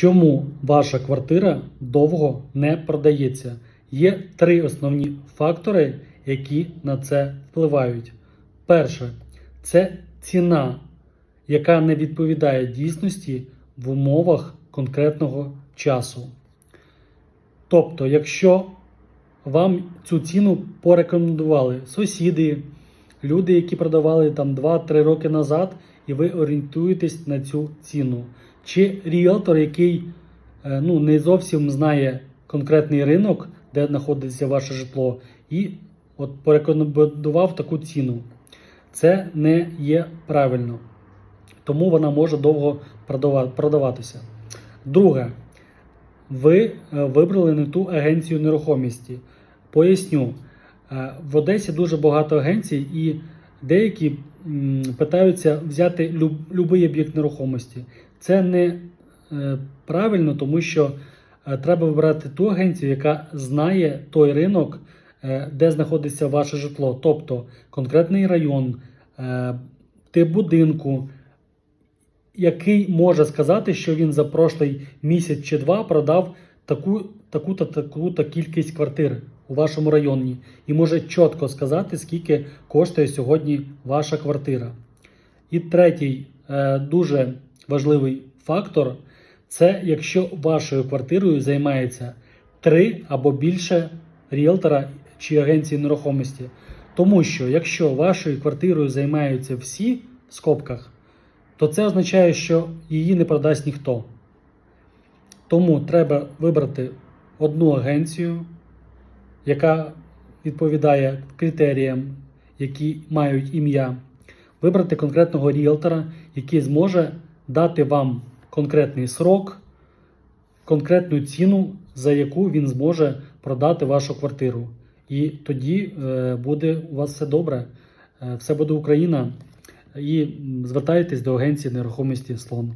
Чому ваша квартира довго не продається? Є три основні фактори, які на це впливають. Перше це ціна, яка не відповідає дійсності в умовах конкретного часу. Тобто, якщо вам цю ціну порекомендували сусіди, люди, які продавали там 2-3 роки назад, і ви орієнтуєтесь на цю ціну. Чи ріелтор, який е, ну, не зовсім знає конкретний ринок, де знаходиться ваше житло, і от порекомендував таку ціну. Це не є правильно. Тому вона може довго продаватися. Друге, ви е, вибрали не ту агенцію нерухомості. Поясню, Е, в Одесі дуже багато агенцій, і деякі питаються взяти будь-який об'єкт нерухомості. Це не е, правильно, тому що е, треба вибрати ту агенцію, яка знає той ринок, е, де знаходиться ваше житло, тобто конкретний район, тип будинку, який може сказати, що він за прошлий місяць чи два продав таку, таку-то, таку-то кількість квартир у вашому районі, і може чітко сказати, скільки коштує сьогодні ваша квартира. І третій е, дуже важливий фактор це якщо вашою квартирою займається три або більше ріелтора чи агенції нерухомості. Тому що якщо вашою квартирою займаються всі в скобках, то це означає, що її не продасть ніхто. Тому треба вибрати одну агенцію, яка відповідає критеріям, які мають ім'я, вибрати конкретного ріелтора, який зможе дати вам конкретний срок, конкретну ціну, за яку він зможе продати вашу квартиру. І тоді е, буде у вас все добре, е, все буде Україна. І звертайтесь до агенції нерухомості Слон.